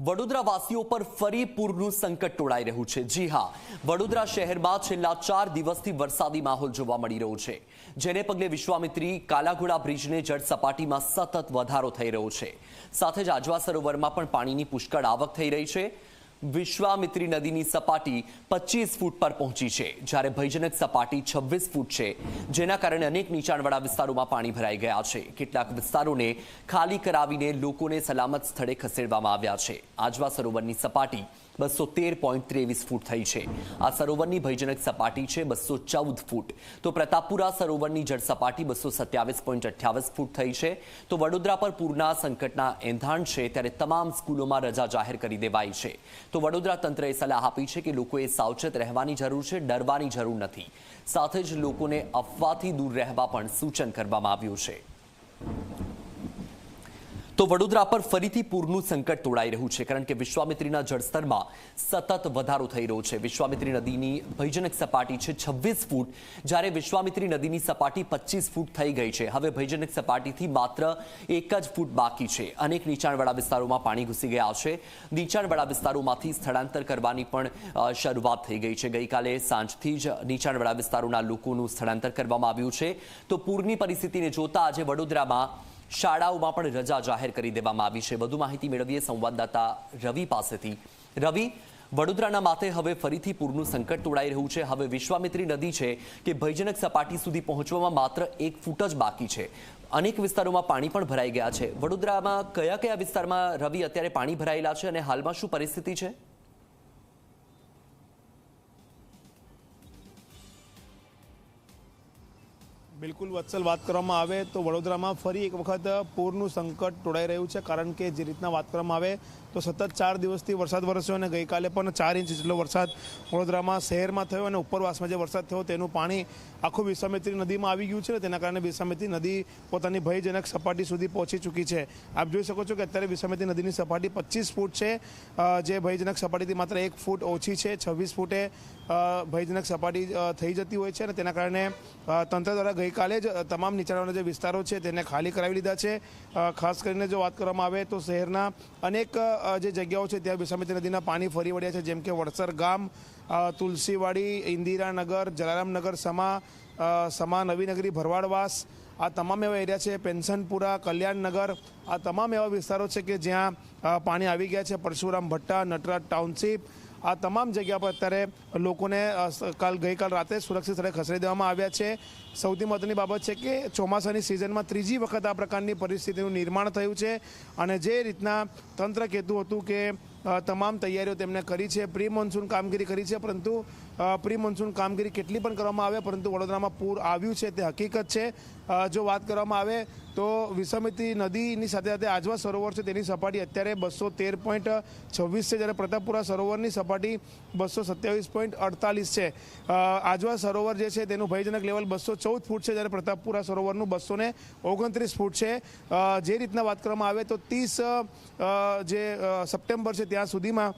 વડોદરાવાસીઓ પર ફરી પૂરનું સંકટ તોડાઈ રહ્યું છે. જી હા, વડોદરા શહેરમાં છેલ્લા ચાર દિવસથી વરસાદી માહોલ જોવા મળી રહ્યો છે. જેને પગલે વિશ્વામિત્રી કાલાઘોડા બ્રિજને જળ સપાટીમાં સતત વધારો થઈ રહ્યો છે. સાથે જ આજવા સરોવરમાં પણ પાણીની પુષ્કળ આવક થઈ રહી છે. વિશ્વામિત્રી નદીની સપાટી પચીસ ફૂટ પર પહોંચી છે, જ્યારે ભયજનક સપાટી છવ્વીસ ફૂટ છે, જેના કારણે અનેક નીચાણવાળા વિસ્તારોમાં પાણી ભરાઈ ગયા છે. કેટલાક વિસ્તારોને ખાલી કરાવીને લોકોને સલામત સ્થળે ખસેડવામાં આવ્યા છે. આજવા સરોવરની સપાટી બસો તેર પોઈન્ટ ત્રેવીસ ફૂટ થઈ છે. આ સરોવરની ભયજનક સપાટી છે બસો ચૌદ ફૂટ. તો પ્રતાપપુરા સરોવરની જળ સપાટી બસો સત્યાવીસ પોઈન્ટ અઠ્યાવીસ ફૂટ થઈ છે. તો વડોદરા પર પૂરના સંકટના એંધાણ છે ત્યારે તમામ સ્કૂલોમાં રજા જાહેર કરી દેવાઈ છે. તો વડોદરા તંત્રએ સલાહ આપી છે કે લોકોએ સાવચેત રહેવાની જરૂર છે, ડરવાની જરૂર નથી. સાથે જ લોકોને અફવાથી દૂર રહેવા પણ સૂચન કરવામાં આવ્યું છે. તો વડોદરા પર ફરીથી પૂરનું સંકટ તોડાઈ રહ્યું છે, કારણ કે વિશ્વામિત્રીના જળસ્તરમાં સતત વધારો થઈ રહ્યો છે. વિશ્વામિત્રી નદીની ભયજનક સપાટી છે છવ્વીસ ફૂટ. જ્યારે વિશ્વામિત્રી નદીની સપાટી પચીસ ફૂટ થઈ ગઈ છે. હવે ભયજનક સપાટીથી માત્ર એક જ ફૂટ બાકી છે. અનેક નીચાણવાળા વિસ્તારોમાં પાણી ઘૂસી ગયા છે. નીચાણવાળા વિસ્તારોમાંથી સ્થળાંતર કરવાની પણ શરૂઆત થઈ ગઈ છે. ગઈકાલે સાંજથી જ નીચાણવાળા વિસ્તારોના લોકોનું સ્થળાંતર કરવામાં આવ્યું છે. તો પૂરની પરિસ્થિતિને જોતા આજે વડોદરામાં શાળાઓમાં પણ રજા જાહેર કરી દેવામાં આવી છે. વધુ માહિતી મેળવીએ સંવાદદાતા રવિ પાસેથી. રવિ, વડોદરાના માથે હવે ફરીથી પૂરનું સંકટ તોડાઈ રહ્યું છે. હવે વિશ્વામિત્રી નદી છે કે ભયજનક સપાટી સુધી પહોંચવામાં માત્ર એક ફૂટ જ બાકી છે. અનેક વિસ્તારોમાં પાણી પણ ભરાઈ ગયા છે. વડોદરામાં કયા કયા વિસ્તારમાં રવિ અત્યારે પાણી ભરાયેલા છે અને હાલમાં શું પરિસ્થિતિ છે? બિલકુલ વત્સલ વાત કરવામાં આવે તો વડોદરામાં ફરી એક વખત પૂરનું સંકટ તોડાઈ રહ્યું છે. કારણ કે જે રીતના વાત કરવામાં આવે તો સતત ચાર દિવસથી વરસાદ વરસ્યો અને ગઈકાલે પણ ચાર ઇંચ જેટલો વરસાદ વડોદરામાં શહેરમાં થયો અને ઉપરવાસમાં જે વરસાદ થયો તેનું પાણી આખું વિશ્વામિત્રી નદીમાં આવી ગયું છે તેના કારણે વિશ્વામિત્રી નદી પોતાની ભયજનક સપાટી સુધી પહોંચી ચૂકી છે. આપ જોઈ શકો છો કે અત્યારે વિશ્વામિત્રી નદીની સપાટી પચીસ ફૂટ છે. જે ભયજનક સપાટીથી માત્ર એક ફૂટ ઓછી છે. છવ્વીસ ફૂટે ભયજનક સપાટી થઈ જતી હોય છે અને તેના કારણે તંત્ર દ્વારા ગઈકાલે જ તમામ નીચાણવાળા જે વિસ્તારો છે તેને ખાલી કરાવી લીધા છે. ખાસ કરીને જો વાત કરવામાં આવે તો શહેરના અનેક જે જગ્યાઓ છે ત્યાં વિશ્વામિત્રી નદીના પાણી ફરી વળ્યા છે, જેમ કે વડસર ગામ તુલસીવાડી ઇન્દિરાનગર જલારામનગર સમા સમા નવીનગરી ભરવાડવાસ આ તમામ એવા એરિયા છે, પેન્શનપુરા કલ્યાણનગર આ તમામ એવા વિસ્તારો છે કે જ્યાં પાણી આવી ગયા છે. પરશુરામ ભટ્ટા, નટરાજ ટાઉનશીપ આ તમામ જગ્યા પર અત્યારે લોકોને કાલ ગઈકાલ રાતે સુરક્ષિત સ્થળે ખસેડી દેવામાં આવ્યા છે. સૌથી મહત્ત્વની બાબત છે કે ચોમાસાની સિઝનમાં ત્રીજી વખત આ પ્રકારની પરિસ્થિતિનું નિર્માણ થયું છે. અને જે રીતના તંત્ર કહેતું હતું કે તમામ તૈયારીઓ તેમણે કરી છે. પ્રી મોન્સૂન કામગીરી કરી છે, પરંતુ પ્રી મોન્સૂન કામગીરી કેટલી પણ કરવામાં આવે, પરંતુ વડોદરામાં પૂર આવ્યું છે, તે હકીકત છે. જો વાત કરવામાં આવે, તો વિસમિતી નદીની સાથે સાથે આજવા સરોવર છે, તેની સપાટી અત્યારે બસો તેર પોઈન્ટ છવ્વીસ છે, જ્યારે પ્રતાપપુરા સરોવરની સપાટી બસો સત્યાવીસ પોઈન્ટ અડતાલીસ છે. આજવા સરોવર જે છે, તેનું ભયજનક લેવલ બસો ચૌદ ફૂટ છે, જ્યારે પ્રતાપપુરા સરોવરનું બસો ને ઓગણત્રીસ ફૂટ છે. જે રીતના વાત કરવામાં આવે, તો ત્રીસ જે સપ્ટેમ્બર છે ત્યાં સુધીમાં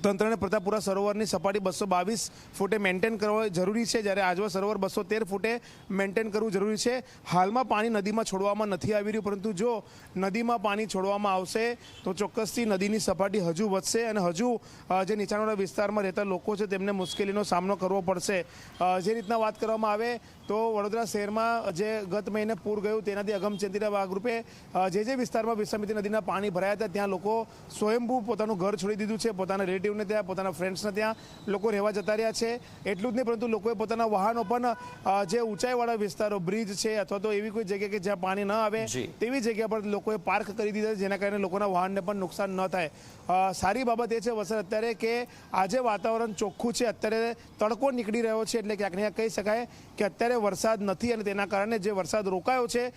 તંત્રને પ્રતાપપુરા સરોવરની સપાટી બસો બાવીસ ફૂટે મેન્ટેન કરવા જરૂરી છે. જ્યારે આજવા સરોવર બસો તેર ફૂટે મેન્ટેન કરવું જરૂરી છે. હાલમાં પાણી નદીમાં છોડવામાં નથી આવી રહ્યું, પરંતુ જો નદીમાં પાણી છોડવામાં આવશે, તો ચોક્કસથી નદીની સપાટી હજુ વધશે અને હજુ જે નીચાણવાળા વિસ્તારમાં રહેતા લોકો છે, તેમને મુશ્કેલીનો સામનો કરવો પડશે. જે રીતના વાત કરવામાં આવે, તો વડોદરા શહેરમાં જે ગત મહિને પૂર ગયું, તેનાથી અગમચેતીના ભાગરૂપે જે જે વિસ્તારમાં વિશ્વામિત્રી નદીના પાણી ભરાયા હતા, ત્યાં લોકો સ્વયંભૂ પોતાનું ઘર છોડી દીધું છે. પોતાના રિલેટિવને ત્યાં પોતાના ફ્રેન્ડ્સને ત્યાં લોકો રહેવા જતા રહ્યા છે. એટલું જ નહીં પરંતુ લોકોએ પોતાના વાહનો પણ જે ઊંચાઈવાળા વિસ્તારો બ્રિજ છે અથવા તો એવી કોઈ જગ્યા કે જ્યાં પાણી ન આવે તેવી જગ્યા પર લોકોએ પાર્ક કરી દીધા છે જેના કારણે લોકોના વાહનને પણ નુકસાન ન થાય. સારી બાબત એ છે વસર અત્યારે કે આજે વાતાવરણ ચોખ્ખું છે અત્યારે તડકો નીકળી રહ્યો છે એટલે ક્યાંક ને ક્યાંક કહી શકાય કે અત્યારે વરસાદ નથી અને તેના કારણે જે વરસાદ રોકાયો છે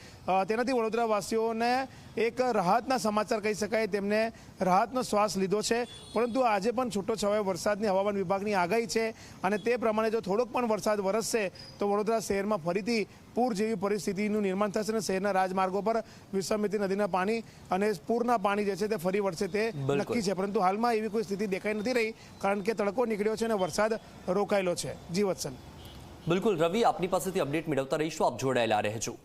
તેનાથી વડોદરા વાસીઓને એક રાહતના સમાચાર કહી શકાય. તેમને રાહતનો શ્વાસ લીધો છે. પરંતુ આજે પણ છૂટો છવાયો. વરસાદની હવામાન વિભાગની આગાહી છે અને તે પ્રમાણે જો થોડોક પણ વરસાદ વરસશે તો વડોદરા શહેરમાં ફરીથી પૂર જેવી પરિસ્થિતિનું નિર્માણ થશે અને શહેરના રાજમાર્ગો પર વિશ્વામિત્રી નદીના પાણી અને પૂરના પાણી જે છે તે ફરી વળશે તે નક્કી છે. પરંતુ હાલમાં એવી કોઈ સ્થિતિ દેખાઈ નથી રહી કારણ કે તડકો નીકળ્યો છે અને વરસાદ રોકાયેલો છે. જી બિલકુલ. રવિ આપની પાસેથી અપડેટ મેળવતા રહીશું. આપ જોડાયેલા રહેજો.